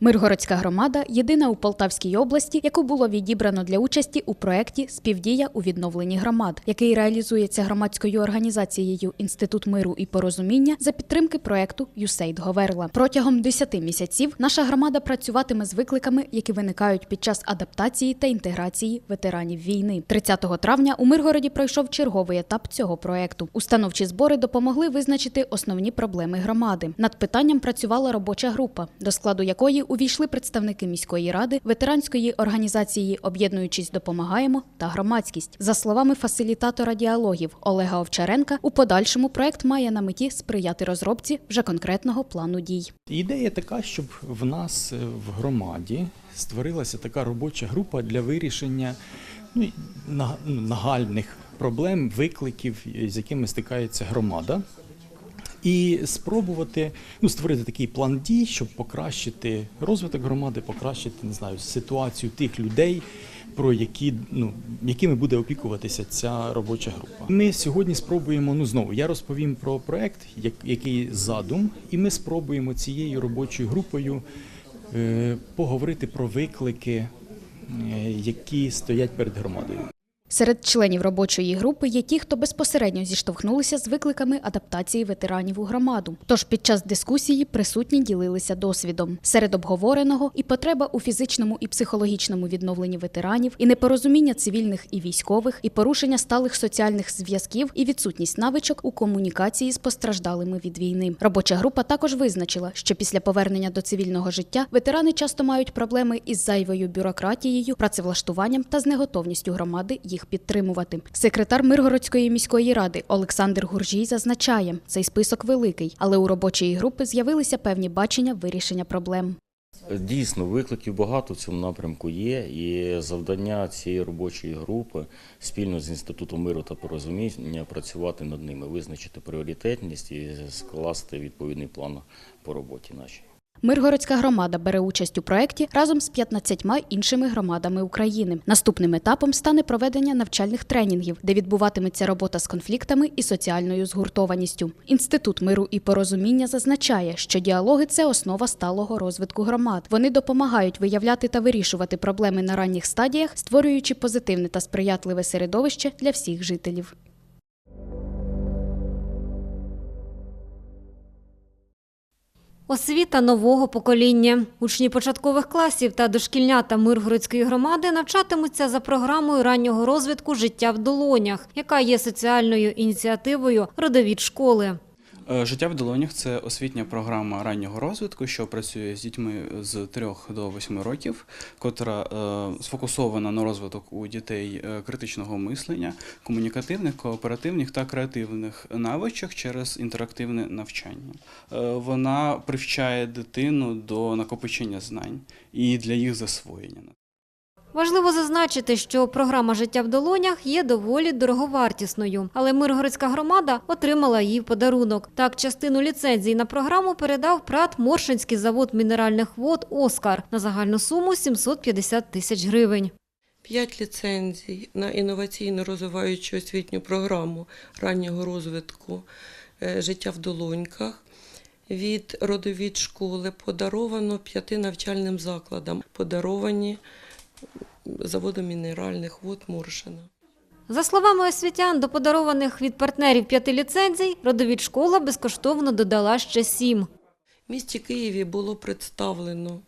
Миргородська громада єдина у Полтавській області, яку було відібрано для участі у проєкті Співдія у відновленні громад, який реалізується громадською організацією Інститут миру і порозуміння за підтримки проєкту «ЮСЕЙД Говерла. Протягом 10 місяців наша громада працюватиме з викликами, які виникають під час адаптації та інтеграції ветеранів війни. 30 травня у Миргороді пройшов черговий етап цього проєкту. Установчі збори допомогли визначити основні проблеми громади. Над питанням працювала робоча група, до складу якої увійшли представники міської ради, ветеранської організації Об'єднуючись, допомагаємо та громадськість. За словами фасилітатора діалогів Олега Овчаренка, у подальшому проект має на меті сприяти розробці вже конкретного плану дій. Ідея така, щоб в нас е, в громаді створилася така робоча група для вирішення ну, ну, нагальних проблем, викликів, з якими стикається громада. І спробувати ну, створити такий план дій, щоб покращити розвиток громади, покращити не знаю, ситуацію тих людей, про які ну якими буде опікуватися ця робоча група. Ми сьогодні спробуємо. Ну знову я розповім про проект, як, який задум, і ми спробуємо цією робочою групою е, поговорити про виклики, е, які стоять перед громадою. Серед членів робочої групи є ті, хто безпосередньо зіштовхнулися з викликами адаптації ветеранів у громаду. Тож під час дискусії присутні ділилися досвідом. Серед обговореного і потреба у фізичному і психологічному відновленні ветеранів, і непорозуміння цивільних і військових, і порушення сталих соціальних зв'язків, і відсутність навичок у комунікації з постраждалими від війни. Робоча група також визначила, що після повернення до цивільного життя ветерани часто мають проблеми із зайвою бюрократією, працевлаштуванням та з неготовністю громади їх підтримувати. Секретар Миргородської міської ради Олександр Гуржій зазначає, цей список великий, але у робочої групи з'явилися певні бачення вирішення проблем. Дійсно, викликів багато в цьому напрямку є, і завдання цієї робочої групи спільно з інститутом миру та порозуміння працювати над ними, визначити пріоритетність і скласти відповідний план по роботі нашій. Миргородська громада бере участь у проєкті разом з 15 іншими громадами України. Наступним етапом стане проведення навчальних тренінгів, де відбуватиметься робота з конфліктами і соціальною згуртованістю. Інститут миру і порозуміння зазначає, що діалоги це основа сталого розвитку громад. Вони допомагають виявляти та вирішувати проблеми на ранніх стадіях, створюючи позитивне та сприятливе середовище для всіх жителів. Освіта нового покоління. Учні початкових класів та дошкільнята Миргородської громади навчатимуться за програмою раннього розвитку життя в долонях, яка є соціальною ініціативою родовід школи. Е, Життя в долонях це освітня програма раннього розвитку, що працює з дітьми з 3 до 8 років, котра е, сфокусована на розвиток у дітей е, критичного мислення, комунікативних, кооперативних та креативних навичок через інтерактивне навчання. Вона привчає дитину до накопичення знань і для їх засвоєння. Важливо зазначити, що програма життя в долонях є доволі дороговартісною, але Миргородська громада отримала її в подарунок. Так, частину ліцензій на програму передав ПРАТ Моршинський завод мінеральних вод Оскар на загальну суму 750 тисяч гривень. П'ять ліцензій на інноваційно розвиваючу освітню програму раннього розвитку е, життя в долоньках. Від родовід школи подаровано п'яти навчальним закладам, подаровані заводом мінеральних вод Моршина. За словами освітян, до подарованих від партнерів п'яти ліцензій, родовід школа безкоштовно додала ще сім. В місті Києві було представлено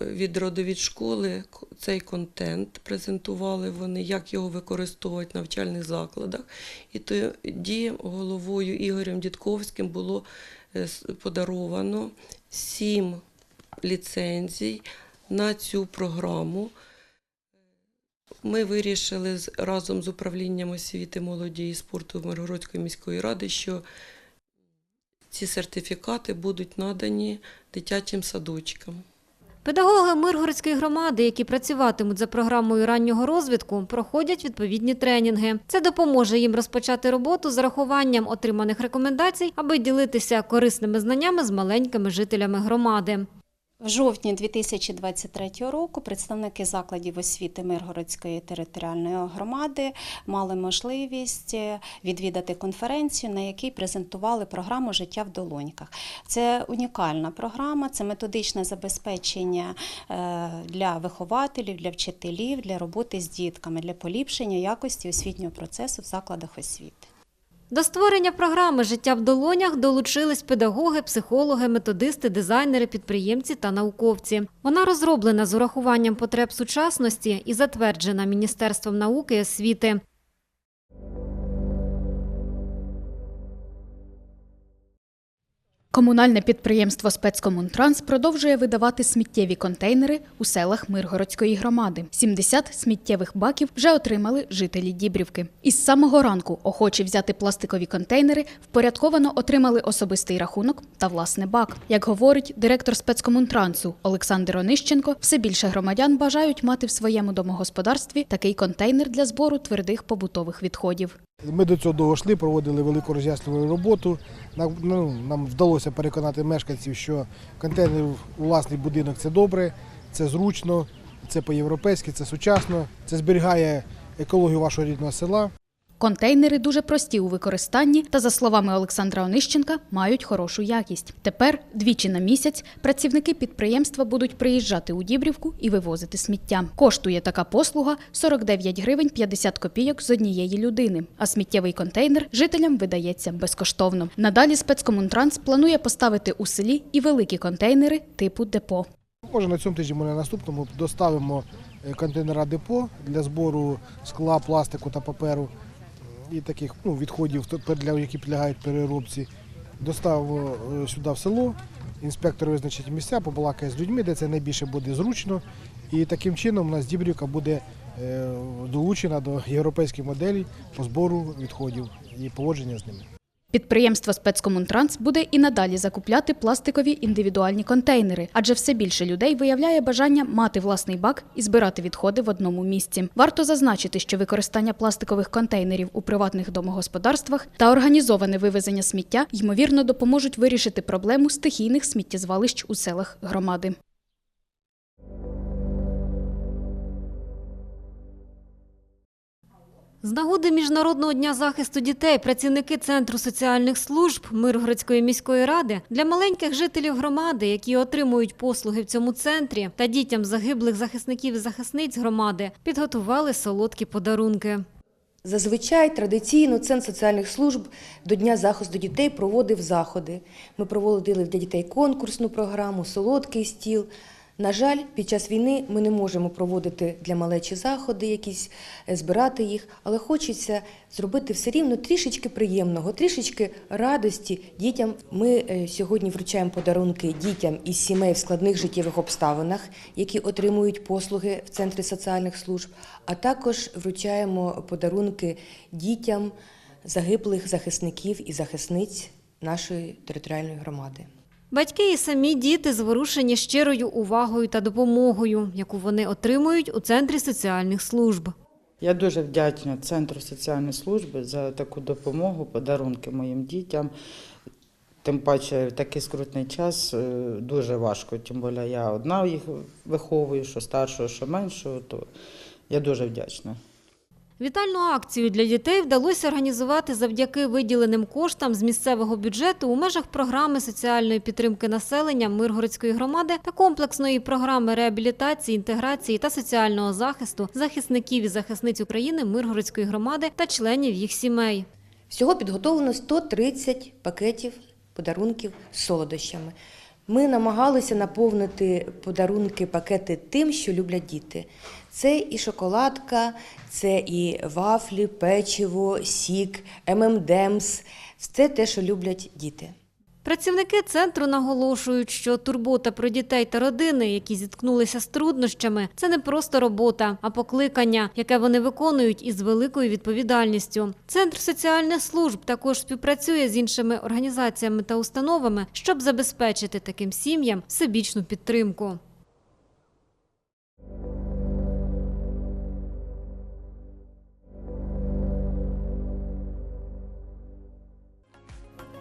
від родовід школи цей контент, презентували вони, як його використовувати в навчальних закладах. І тоді головою Ігорем Дідковським було е, подаровано сім ліцензій на цю програму. Ми вирішили разом з управлінням освіти, молоді і спорту Миргородської міської ради, що ці сертифікати будуть надані дитячим садочкам. Педагоги Миргородської громади, які працюватимуть за програмою раннього розвитку, проходять відповідні тренінги. Це допоможе їм розпочати роботу з рахуванням отриманих рекомендацій, аби ділитися корисними знаннями з маленькими жителями громади. В жовтні 2023 року представники закладів освіти Миргородської територіальної громади мали можливість е, відвідати конференцію, на якій презентували програму Життя в долоньках. Це унікальна програма, це методичне забезпечення е, для вихователів, для вчителів, для роботи з дітками, для поліпшення якості освітнього процесу в закладах освіти. До створення програми Життя в долонях долучились педагоги, психологи, методисти, дизайнери, підприємці та науковці. Вона розроблена з урахуванням потреб сучасності і затверджена Міністерством науки і освіти. Комунальне підприємство «Спецкомунтранс» продовжує видавати сміттєві контейнери у селах Миргородської громади. 70 сміттєвих баків вже отримали жителі Дібрівки. Із самого ранку охочі взяти пластикові контейнери впорядковано отримали особистий рахунок та власне бак. Як говорить директор спецкомунтрансу Олександр Онищенко, все більше громадян бажають мати в своєму домогосподарстві такий контейнер для збору твердих побутових відходів. Ми до цього довго проводили велику роз'яснювальну роботу. Нам, ну, нам вдалося переконати мешканців, що контейнер у власний будинок це добре, це зручно, це по-європейськи, це сучасно, це зберігає екологію вашого рідного села. Контейнери дуже прості у використанні та, за словами Олександра Онищенка, мають хорошу якість. Тепер двічі на місяць працівники підприємства будуть приїжджати у Дібрівку і вивозити сміття. Коштує така послуга 49 гривень 50 копійок з однієї людини, а сміттєвий контейнер жителям видається безкоштовно. Надалі спецкомунтранс планує поставити у селі і великі контейнери типу депо. Може на цьому тижні, може на наступному доставимо е, контейнера депо для збору скла, пластику та паперу і таких ну, відходів, які підлягають переробці. Доставимо е, сюди в село, інспектор визначить місця, побалакає з людьми, де це найбільше буде зручно. І таким чином у нас Дібрівка буде е, долучена до європейських моделей по збору відходів і поводження з ними. Підприємство спецкомунтранс буде і надалі закупляти пластикові індивідуальні контейнери, адже все більше людей виявляє бажання мати власний бак і збирати відходи в одному місці. Варто зазначити, що використання пластикових контейнерів у приватних домогосподарствах та організоване вивезення сміття ймовірно допоможуть вирішити проблему стихійних сміттєзвалищ у селах громади. З нагоди Міжнародного дня захисту дітей працівники Центру соціальних служб Миргородської міської ради для маленьких жителів громади, які отримують послуги в цьому центрі, та дітям загиблих захисників і захисниць громади, підготували солодкі подарунки. Зазвичай традиційно Центр соціальних служб до Дня захисту дітей проводив заходи. Ми проводили для дітей конкурсну програму, солодкий стіл. На жаль, під час війни ми не можемо проводити для малечі заходи, якісь е, збирати їх, але хочеться зробити все рівно трішечки приємного, трішечки радості дітям. Ми е, сьогодні вручаємо подарунки дітям із сімей в складних життєвих обставинах, які отримують послуги в центрі соціальних служб, а також вручаємо подарунки дітям загиблих захисників і захисниць нашої територіальної громади. Батьки і самі діти зворушені щирою увагою та допомогою, яку вони отримують у Центрі соціальних служб. Я дуже вдячна Центру соціальної служби за таку допомогу, подарунки моїм дітям. Тим паче в такий скрутний час е, дуже важко. Тим більше я одна їх виховую, що старшого, що меншого, то я дуже вдячна. Вітальну акцію для дітей вдалося організувати завдяки виділеним коштам з місцевого бюджету у межах програми соціальної підтримки населення Миргородської громади та комплексної програми реабілітації, інтеграції та соціального захисту захисників і захисниць України Миргородської громади та членів їх сімей. Всього підготовлено 130 пакетів подарунків з солодощами. Ми намагалися наповнити подарунки, пакети тим, що люблять діти. Це і шоколадка, це і вафлі, печиво, сік, ММДМС, все те, що люблять діти. Працівники центру наголошують, що турбота про дітей та родини, які зіткнулися з труднощами, це не просто робота, а покликання, яке вони виконують із великою відповідальністю. Центр соціальних служб також співпрацює з іншими організаціями та установами, щоб забезпечити таким сім'ям всебічну підтримку.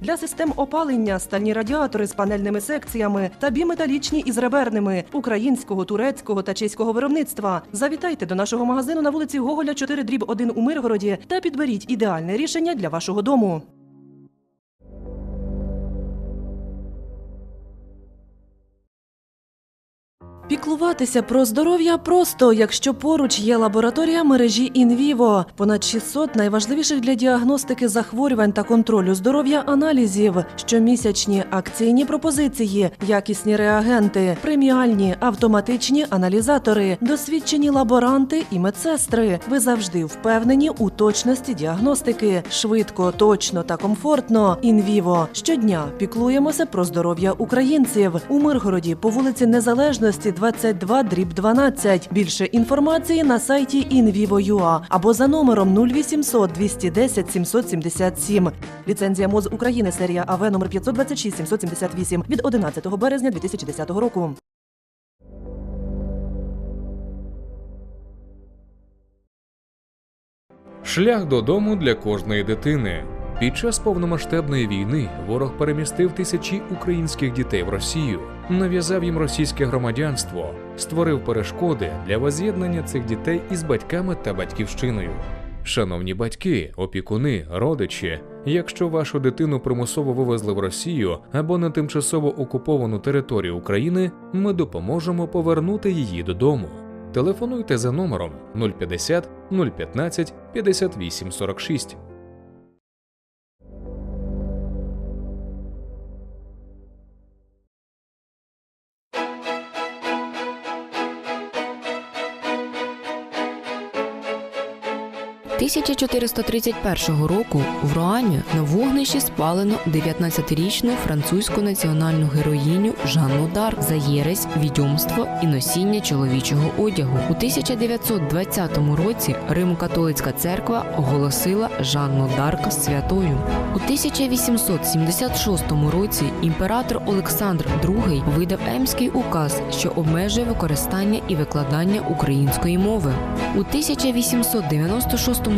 для систем опалення, стальні радіатори з панельними секціями та біметалічні із реберними українського, турецького та чеського виробництва. Завітайте до нашого магазину на вулиці Гоголя 4 дріб 1 у Миргороді та підберіть ідеальне рішення для вашого дому. Піклуватися про здоров'я просто, якщо поруч є лабораторія мережі Інвіво. Понад 600 найважливіших для діагностики захворювань та контролю здоров'я аналізів, щомісячні акційні пропозиції, якісні реагенти, преміальні автоматичні аналізатори, досвідчені лаборанти і медсестри. Ви завжди впевнені у точності діагностики. Швидко, точно та комфортно. Інвіво щодня піклуємося про здоров'я українців у Миргороді по вулиці Незалежності 22 дріб 12. Більше інформації на сайті invivo.ua або за номером 0800 210 777. Ліцензія МОЗ України серія АВ номер 526 778 від 11 березня 2010 року. Шлях додому для кожної дитини. Під час повномасштабної війни ворог перемістив тисячі українських дітей в Росію, нав'язав їм російське громадянство, створив перешкоди для воз'єднання цих дітей із батьками та батьківщиною. Шановні батьки, опікуни, родичі, якщо вашу дитину примусово вивезли в Росію або на тимчасово окуповану територію України, ми допоможемо повернути її додому. Телефонуйте за номером 050 015 58 46. – 1431 року в Руані на вогнищі спалено 19-річну французьку національну героїню Жанну Дарк за єресь, відьомство і носіння чоловічого одягу. У 1920 році Римо-католицька церква оголосила Жанну Дарка святою. У 1876 році імператор Олександр II видав Емський указ, що обмежує використання і викладання української мови. У 1896 році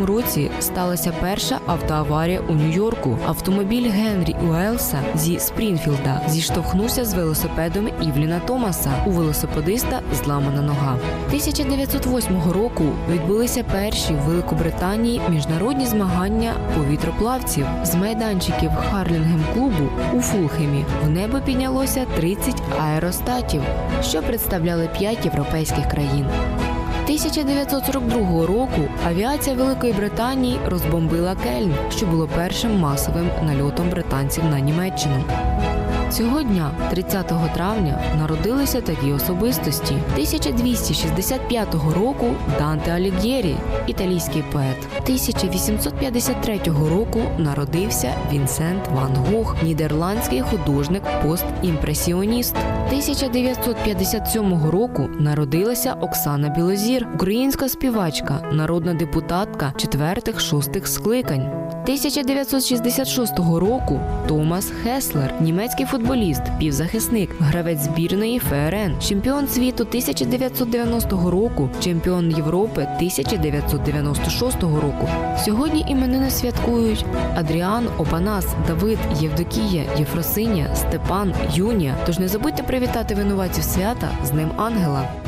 сталася перша автоаварія у Нью-Йорку. Автомобіль Генрі Уелса зі Спрінфілда зіштовхнувся з велосипедом Івліна Томаса. У велосипедиста зламана нога. 1908 року відбулися перші в Великобританії міжнародні змагання повітроплавців з майданчиків Харлінгем клубу у Фулхемі. В небо піднялося 30 аеростатів, що представляли п'ять європейських країн. 1942 року авіація Великої Британії розбомбила Кельн, що було першим масовим нальотом британців на Німеччину. Цього дня, 30 травня, народилися такі особистості. 1265 року Данте Алігєрі, італійський поет. 1853 року народився Вінсент Ван Гог, нідерландський художник постімпресіоніст. 1957 року народилася Оксана Білозір, українська співачка, народна депутатка четвертих-шостих скликань. 1966 року Томас Хеслер, німецький футболіст, півзахисник, гравець збірної ФРН, чемпіон світу 1990 року, чемпіон Європи 1996 року. Сьогодні іменини святкують Адріан, Опанас, Давид, Євдокія, Єфросиня, Степан, Юнія. Тож не забудьте привітати винуватців свята з Ним Ангела.